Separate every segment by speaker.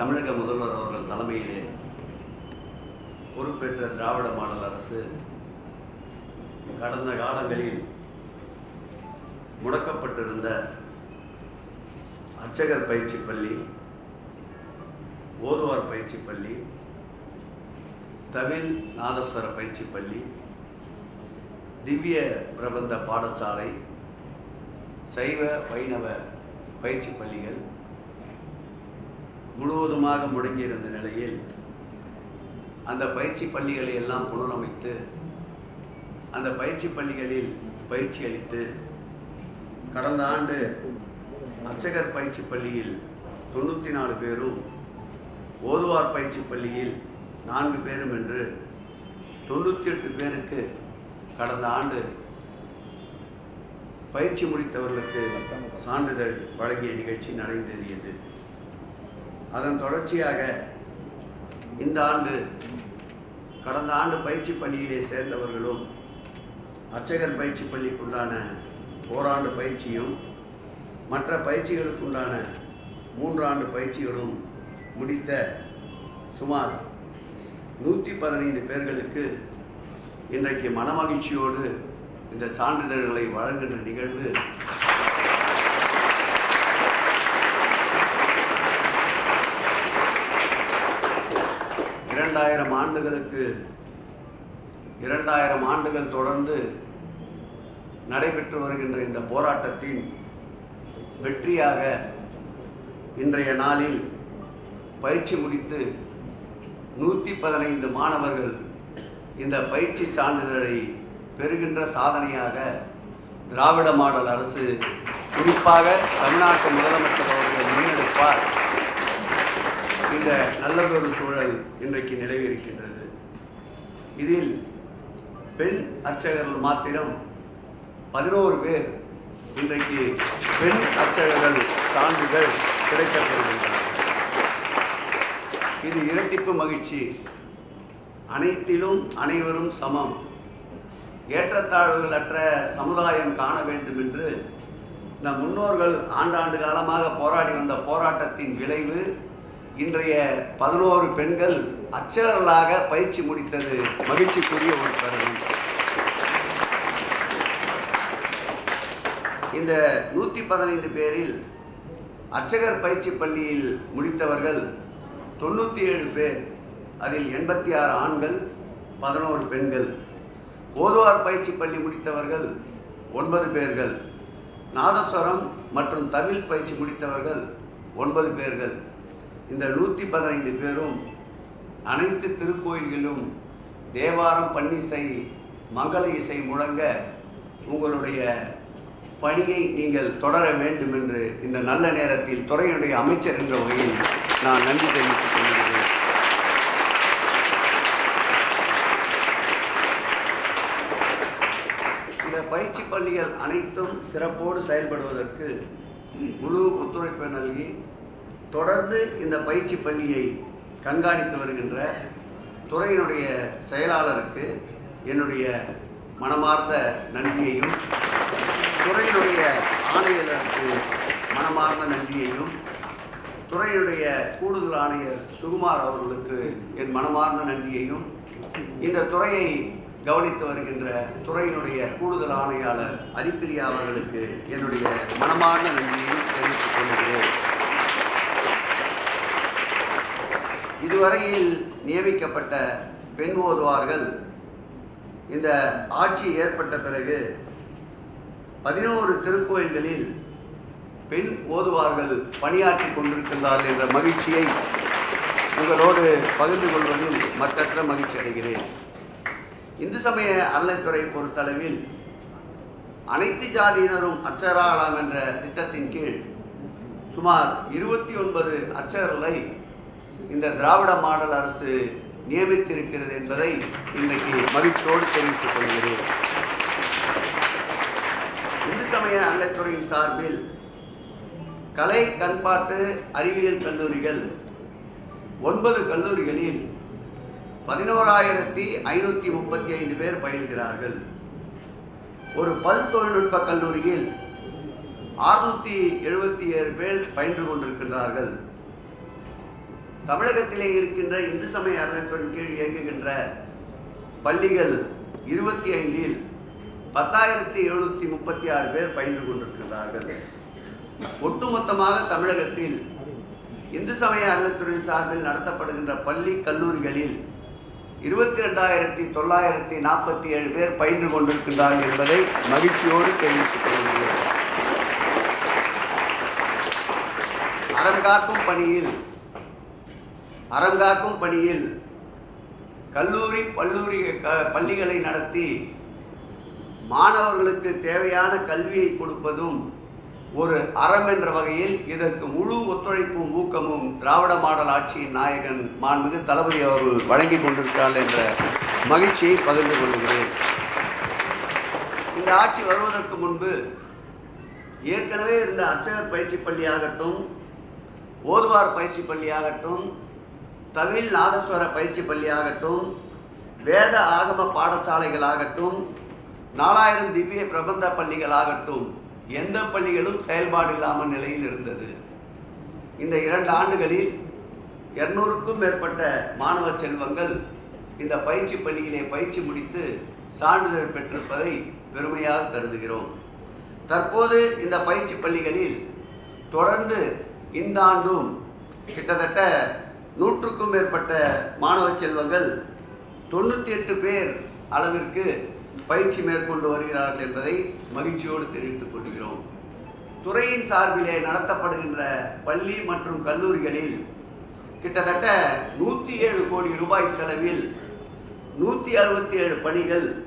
Speaker 1: தமிழக முதல்வர் அவர்கள் தலைமையிலே பொறுப்பேற்ற திராவிட மாடல் அரசு கடந்த காலங்களில் முடக்கப்பட்டிருந்த அர்ச்சகர் பயிற்சி பள்ளி ஓதுவார் பயிற்சி பள்ளி தமிழ் நாதஸ்வர பயிற்சி பள்ளி திவ்ய பிரபந்த பாடசாலை சைவ வைணவ பயிற்சி பள்ளிகள் முழுவதுமாக முடங்கியிருந்த நிலையில் அந்த பயிற்சி பள்ளிகளை எல்லாம் புனரமைத்து அந்த பயிற்சி பள்ளிகளில் பயிற்சி அளித்து கடந்த ஆண்டு அர்ச்சகர் பயிற்சி பள்ளியில் தொண்ணூற்றி நாலு பேரும் ஓதுவார் பயிற்சி பள்ளியில் நான்கு பேரும் என்று தொண்ணூற்றி எட்டு பேருக்கு கடந்த ஆண்டு பயிற்சி முடித்தவர்களுக்கு சான்றிதழ் வழங்கிய நிகழ்ச்சி நடைபெறியது அதன் தொடர்ச்சியாக இந்த ஆண்டு கடந்த ஆண்டு பயிற்சி பள்ளியிலே சேர்ந்தவர்களும் அர்ச்சகர் பயிற்சி பள்ளிக்குண்டான ஓராண்டு பயிற்சியும் மற்ற பயிற்சிகளுக்குண்டான மூன்றாண்டு பயிற்சிகளும் முடித்த சுமார் நூற்றி பதினைந்து பேர்களுக்கு இன்றைக்கு மனமகிழ்ச்சியோடு இந்த சான்றிதழ்களை வழங்குகின்ற நிகழ்வு இரண்டாயிரம் ஆண்டுகளுக்கு இரண்டாயிரம் ஆண்டுகள் தொடர்ந்து நடைபெற்று வருகின்ற இந்த போராட்டத்தின் வெற்றியாக இன்றைய நாளில் பயிற்சி முடித்து நூற்றி பதினைந்து மாணவர்கள் இந்த பயிற்சி சான்றிதழை பெறுகின்ற சாதனையாக திராவிட மாடல் அரசு குறிப்பாக தமிழ்நாட்டு முதலமைச்சர் அவர்கள் முன்னெடுப்பார். இந்த நல்லதொரு சூழல் இன்றைக்கு நிலவி இருக்கின்றது இதில் பெண் அர்ச்சகர்கள் மாத்திரம் பதினோரு பேர் இன்றைக்கு பெண் அர்ச்சகர்கள் சான்றிதழ் கிடைக்கப்படுகின்றன இது இரட்டிப்பு மகிழ்ச்சி. அனைத்திலும் அனைவரும் சமம். ஏற்றத்தாழ்வுகளற்ற சமுதாயம் காண வேண்டும் என்று நம் முன்னோர்கள் ஆண்டாண்டு காலமாக போராடி வந்த போராட்டத்தின் விளைவு இன்றைய பதினோரு பெண்கள் அச்சகர்களாக பயிற்சி முடித்தது மகிழ்ச்சிக்குரிய ஒரு தருணம் இந்த நூற்றி பதினைந்து பேரில் அர்ச்சகர் பயிற்சி பள்ளியில் முடித்தவர்கள் தொண்ணூற்றி ஏழு பேர். அதில் எண்பத்தி ஆறு ஆண்கள் பதினோரு பெண்கள். ஓதுவார் பயிற்சி பள்ளி முடித்தவர்கள் ஒன்பது பேர்கள். நாதஸ்வரம் மற்றும் தவில் பயிற்சி முடித்தவர்கள் ஒன்பது பேர்கள். இந்த நூற்றி பதினைந்து பேரும் அனைத்து திருக்கோயில்களிலும் தேவாரம் பன்னிசை மங்கள இசை முழங்க உங்களுடைய பணியை நீங்கள் தொடர வேண்டும் என்று இந்த நல்ல நேரத்தில் துறையினுடைய அமைச்சர் என்ற வகையில் நான் நன்றி தெரிவித்துக் கொள்கிறேன். இந்த பயிற்சி பள்ளிகள் அனைத்தும் சிறப்போடு செயல்படுவதற்கு முழு ஒத்துழைப்பை நல்கி தொடர்ந்து இந்த பயிற்சி பள்ளியை கண்காணித்து வருகின்ற துறையினுடைய செயலாளருக்கு என்னுடைய மனமார்ந்த நன்றியையும் துறையினுடைய ஆணையருக்கு மனமார்ந்த நன்றியையும் துறையுடைய கூடுதல் ஆணையர் சுகுமார் அவர்களுக்கு என் மனமார்ந்த நன்றியையும் இந்த துறையை கவனித்து வருகின்ற துறையினுடைய கூடுதல் ஆணையாளர் அரிப்பிரியா அவர்களுக்கு என்னுடைய மனமார்ந்த நன்றியையும் தெரிவித்துக் கொள்கிறேன். இதுவரையில் நியமிக்கப்பட்ட பெண் ஓதுவார்கள். இந்த ஆட்சி ஏற்பட்ட பிறகு பதினோரு திருக்கோயில்களில் பெண் ஓதுவார்கள் பணியாற்றி கொண்டிருக்கின்றார்கள் என்ற மகிழ்ச்சியை உங்களோடு பகிர்ந்து கொள்வதில் மற்றற்ற மகிழ்ச்சி அடைகிறேன். இந்து சமய அறநிலைத்துறை பொறுத்தளவில் அனைத்து ஜாதியினரும் அர்ச்சகராகலாம் என்ற திட்டத்தின் கீழ் சுமார் இருபத்தி ஒன்பது அர்ச்சகர்களை இந்த திராவிட மாடல் அரசு நியமித்திருக்கிறது என்பதை இன்றைக்கு மகிழ்ச்சியோடு தெரிவித்துக் கொள்கிறேன். இந்து சமய அறநிலைத்துறையின் சார்பில் கலை கண்பாட்டு அறிவியல் கல்லூரிகள் ஒன்பது கல்லூரிகளில் பதினோராயிரத்தி ஐநூற்றி முப்பத்தி ஐந்து பேர் பயில்கிறார்கள். ஒரு பல் தொழில்நுட்ப கல்லூரியில் அறுநூற்றி எழுபத்தி ஏழு பேர் பயின்று கொண்டிருக்கின்றார்கள். தமிழகத்திலே இருக்கின்ற இந்து சமய அறநிலையத்துறையின் கீழ் இயங்குகின்ற பள்ளிகள் இருபத்தி ஐந்தில் பத்தாயிரத்தி எழுநூற்றி முப்பத்தி ஆறு பேர் பயின்று கொண்டிருக்கிறார்கள் ஒட்டுமொத்தமாக தமிழகத்தில் இந்து சமய அறநிலையத்துறையின் சார்பில் நடத்தப்படுகின்ற பள்ளி கல்லூரிகளில் இருபத்தி ரெண்டாயிரத்தி தொள்ளாயிரத்தி நாற்பத்தி ஏழு பேர் பயின்று கொண்டிருக்கின்றார்கள் என்பதை மகிழ்ச்சியோடு தெரிவித்துக் கொள்கிறேன். அறம் காக்கும் பணியில் அறங்காக்கும் பணியில் கல்லூரி பல்லூரி க- பள்ளிகளை நடத்தி மாணவர்களுக்கு தேவையான கல்வியை கொடுப்பதும் ஒரு அறம் என்ற வகையில் இதற்கு முழு ஒத்துழைப்பும் ஊக்கமும் திராவிட மாடல் ஆட்சியின் நாயகன் மாண்புமிகு தளபதி அவர்கள் வழங்கி கொண்டிருக்கிறார் என்ற மகிழ்ச்சியை பகிர்ந்து கொள்கிறேன். இந்த ஆட்சி வருவதற்கு முன்பு ஏற்கனவே இருந்த அர்ச்சகர் பயிற்சி பள்ளியாகட்டும் ஓதுவார் பயிற்சி பள்ளியாகட்டும் தமிழ் நாதஸ்வர பயிற்சி பள்ளியாகட்டும் வேத ஆகம பாடசாலைகளாகட்டும் நாலாயிரம் திவ்ய பிரபந்த பள்ளிகளாகட்டும் எந்த பள்ளிகளும் செயல்பாடு இல்லாமல் நிலையில் இருந்தது. இந்த இரண்டு ஆண்டுகளில் இருநூறுக்கும் மேற்பட்ட மாணவ செல்வங்கள் இந்த பயிற்சி பள்ளியிலே பயிற்சி முடித்து சான்றிதழ் பெற்றிருப்பதை பெருமையாக கருதுகிறோம். தற்போது இந்த பயிற்சி பள்ளிகளில் தொடர்ந்து இந்த ஆண்டும் கிட்டத்தட்ட நூற்றுக்கும் மேற்பட்ட மாணவ செல்வங்கள் தொண்ணூற்றி எட்டு பேர் அளவிற்கு பயிற்சி மேற்கொண்டு வருகிறார்கள் என்பதை மகிழ்ச்சியோடு தெரிவித்துக் கொள்கிறோம். துறையின் சார்பிலே நடத்தப்படுகின்ற பள்ளி மற்றும் கல்லூரிகளில் கிட்டத்தட்ட நூற்றி ஏழு கோடி ரூபாய் செலவில் நூற்றி அறுபத்தி ஏழு பணிகள்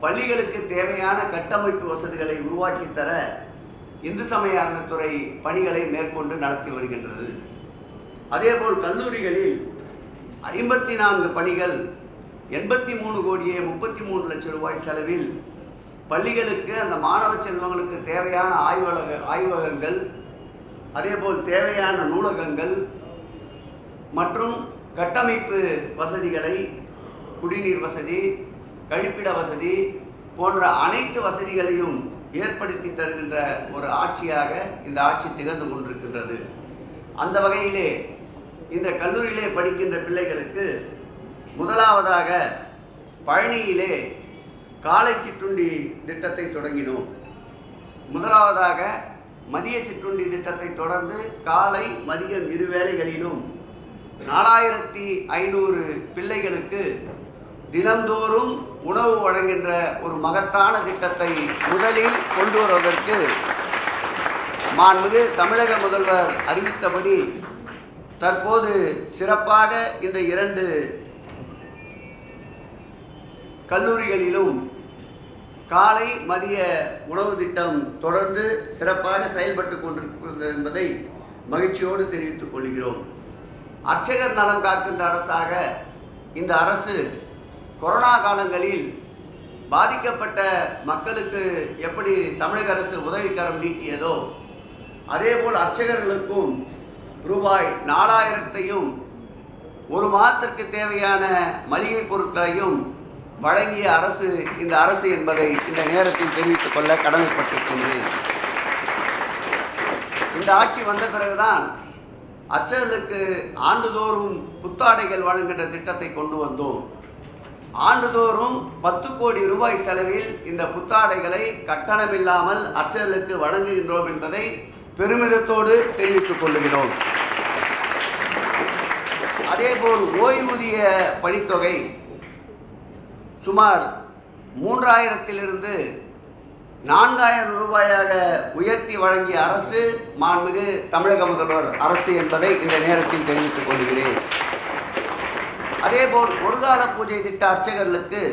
Speaker 1: பள்ளிகளுக்கு தேவையான கட்டமைப்பு வசதிகளை உருவாக்கித் தர இந்து சமய அறநிலைத்துறை பணிகளை மேற்கொண்டு நடத்தி வருகின்றது. அதேபோல் கல்லூரிகளில் ஐம்பத்தி நான்கு பணிகள் எண்பத்தி மூணு கோடியே முப்பத்தி மூணு லட்சம் ரூபாய் செலவில் பள்ளிகளுக்கு அந்த மாணவ செல்வங்களுக்கு தேவையான ஆய்வக ஆய்வகங்கள் அதேபோல் தேவையான நூலகங்கள் மற்றும் கட்டமைப்பு வசதிகளை குடிநீர் வசதி கழிப்பிட வசதி போன்ற அனைத்து வசதிகளையும் ஏற்படுத்தி தருகின்ற ஒரு ஆட்சியாக இந்த ஆட்சி திகழ்ந்து கொண்டிருக்கின்றது. அந்த வகையிலே இந்த கல்லூரியிலே படிக்கின்ற பிள்ளைகளுக்கு முதலாவதாக பழனியிலே காலை சிற்றுண்டி திட்டத்தை தொடங்கினோம். முதலாவதாக மதிய சிற்றுண்டி திட்டத்தை தொடர்ந்து காலை மதியம் இரு வேளைகளிலும் நாலாயிரத்தி ஐநூறு பிள்ளைகளுக்கு தினந்தோறும் உணவு வழங்குகின்ற ஒரு மகத்தான திட்டத்தை முதலில் கொண்டு வருவதற்கு மாண்புமிகு தமிழக முதல்வர் அறிவித்தபடி தற்போது சிறப்பாக இந்த இரண்டு கல்லூரிகளிலும் காலை மதிய உணவு திட்டம் தொடர்ந்து சிறப்பாக செயல்பட்டு கொண்டிருக்கிறது என்பதை மகிழ்ச்சியோடு தெரிவித்துக் கொள்கிறோம். அர்ச்சகர் நலம் காக்கின்ற அரசாக இந்த அரசு கொரோனா காலங்களில் பாதிக்கப்பட்ட மக்களுக்கு எப்படி தமிழக அரசு உதவிக்கரம் நீட்டியதோ அதேபோல் அர்ச்சகர்களுக்கும் ரூபாய் நாலாயிரத்தையும் ஒரு மாதத்திற்கு தேவையான மளிகை பொருட்களையும் வழங்கிய அரசு இந்த அரசு என்பதை இந்த நேரத்தில் தெரிவித்துக் கொள்ள கடமைப்பட்டிருக்கின்றேன் இந்த ஆட்சி வந்த பிறகுதான் அச்சர்களுக்கு ஆண்டுதோறும் புத்தாடைகள் வழங்குகின்ற திட்டத்தை கொண்டு வந்தோம். ஆண்டுதோறும் பத்து கோடி ரூபாய் செலவில் இந்த புத்தாடைகளை கட்டணமில்லாமல் அச்சர்களுக்கு வழங்குகின்றோம் என்பதை பெருமிதத்தோடு தெரிவித்துக் கொள்ளுகிறோம் அதேபோல் ஓய்வூதிய பணித்தொகை சுமார் மூன்றாயிரத்திலிருந்து நான்காயிரம் ரூபாயாக உயர்த்தி வழங்கிய அரசு மாண்புமிகு தமிழக முதல்வர் அரசு என்பதை இந்த நேரத்தில் தெரிவித்துக் கொள்கிறேன். அதேபோல் ஒருகால பூஜை திட்ட அர்ச்சகர்களுக்கு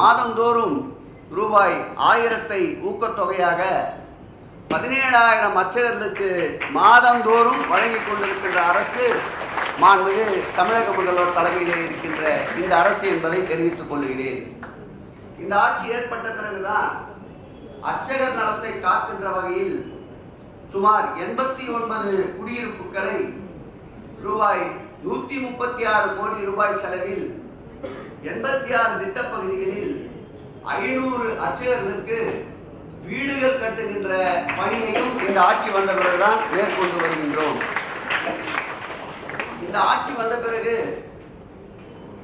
Speaker 1: மாதந்தோறும் ரூபாய் ஆயிரத்தை ஊக்கத்தொகையாக பதினேழாயிரம் அர்ச்சகர்களுக்கு மாதந்தோறும் வழங்கிக் கொண்டிருக்கின்ற அரசு மாண்புமிகு தமிழக முதல்வர் தலைமையிலே இருக்கின்ற இந்த அரசு என்பதை தெரிவித்துக் கொள்கிறேன். இந்த ஆட்சி ஏற்பட்ட பிறகுதான் அச்சகர் நலத்தை காக்கின்ற வகையில் சுமார் எண்பத்தி ஒன்பது குடியிருப்புகளை ரூபாய் நூற்றி முப்பத்தி ஆறு கோடி ரூபாய் செலவில் எண்பத்தி ஆறு திட்டப்பகுதிகளில் ஐநூறு அச்சகர்களுக்கு வீடுகள் கட்டுகின்ற பணியையும் இந்த ஆட்சி வந்த பிறகுதான் மேற்கொண்டு வருகின்றோம். இந்த ஆட்சி வந்த பிறகு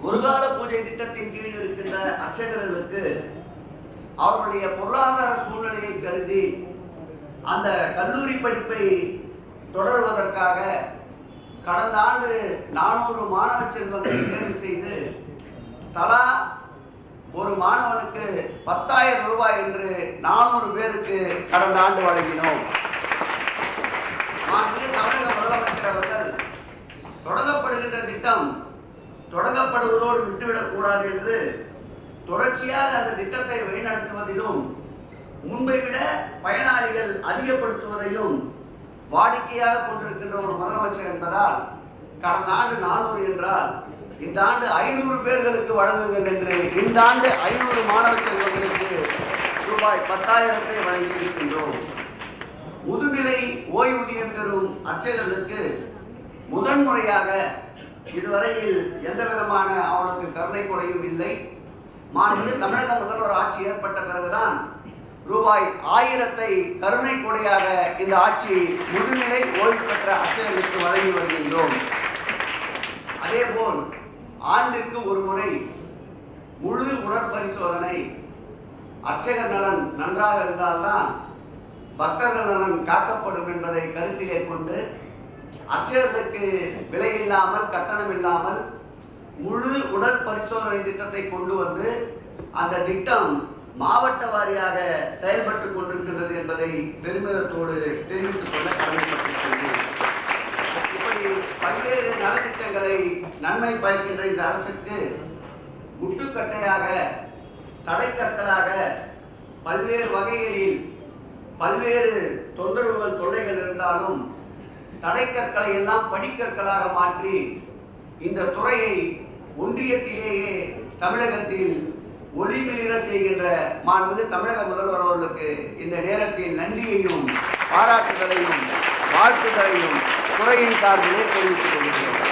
Speaker 1: முருகால பூஜை திட்டத்தின் கீழ் இருக்கின்ற அர்ச்சகர்களுக்கு அவர்களுடைய பொருளாதார சூழ்நிலையை கருதி அந்த கல்லூரி படிப்பை தொடருவதற்காக கடந்த ஆண்டு நானூறு மாணவ செல்வங்களை தேர்வு செய்து தலா ஒரு மாணவனுக்கு பத்தாயிரம் ரூபாய் என்று நானூறு பேருக்கு கடந்த ஆண்டு வழங்கினோம். மாண்புமிகு தமிழக தொடங்கப்படுகின்ற திட்டம் தொடங்கப்படுவதோடு விட்டுவிடக்கூடாது என்று தொடர்ச்சியாக அந்த திட்டத்தை வழிநடத்துவதிலும் முன்பை விட பயனாளிகள் அதிகப்படுத்துவதையும் வாடிக்கையாக கொண்டிருக்கின்ற ஒரு முதலமைச்சர் என்பதால் கடந்த ஆண்டு நானூறு என்றால் இந்த ஆண்டு ஐநூறு பேர்களுக்கு வழங்குங்கள் என்று இந்த ஆண்டு ஐநூறு மாணவ செல்வங்களுக்கு ரூபாய் பத்தாயிரத்தை வழங்கி இருக்கின்றோம் முதுநிலை ஓய்வூதியம் பெறும் அர்ச்சகர்களுக்கு முதன்முறையாக இதுவரையில் எந்த விதமான அவனுக்கு கருணை கொடையும் இல்லை. மாண்புமிகு தமிழக முதல்வர் ஆட்சி ஏற்பட்ட பிறகுதான் ரூபாய் ஆயிரத்தை கருணை கொடையாக இந்த ஆட்சி முதுநிலை ஓய்வு பெற்ற அர்ச்சகர்களுக்கு வழங்கி வருகின்றோம். அதேபோல் ஆண்டிற்கு ஒரு முறை முழு உடற்பரிசோதனை அர்ச்சகர் நலன் நன்றாக இருந்தால்தான் பக்தர்கள் நலன் காக்கப்படும் என்பதை கருத்திலே கொண்டு அர்ச்சகர்களுக்கு விலை இல்லாமல் கட்டணம் இல்லாமல் முழு உடல் பரிசோதனை திட்டத்தை கொண்டு வந்து அந்த திட்டம் மாவட்ட வாரியாக செயல்பட்டு கொண்டிருக்கின்றது என்பதை பெருமிதத்தோடு தெரிவித்துக் கொள்ள கடமைப்பட்டிருக்கிறது இப்படி பல்வேறு நலத்திட்டங்களை நன்மை பயக்கின்ற இந்த அரசுக்கு முட்டுக்கட்டையாக தடைக்கற்களாக பல்வேறு வகைகளில் பல்வேறு தொந்தரவுகள் தொல்லைகள் இருந்தாலும் தடைக்கற்களை எல்லாம் படிக்கற்களாக மாற்றி இந்த துறையை ஒன்றியத்திலேயே தமிழகத்தில் ஒளிமிளிர செய்கின்ற மாண்புமிகு தமிழக முதல்வர் அவர்களுக்கு இந்த நேரத்தில் நன்றியையும் பாராட்டுகளையும் வாழ்த்துக்களையும் துறையின் சார்பிலே தெரிவித்துக் கொள்கிறோம்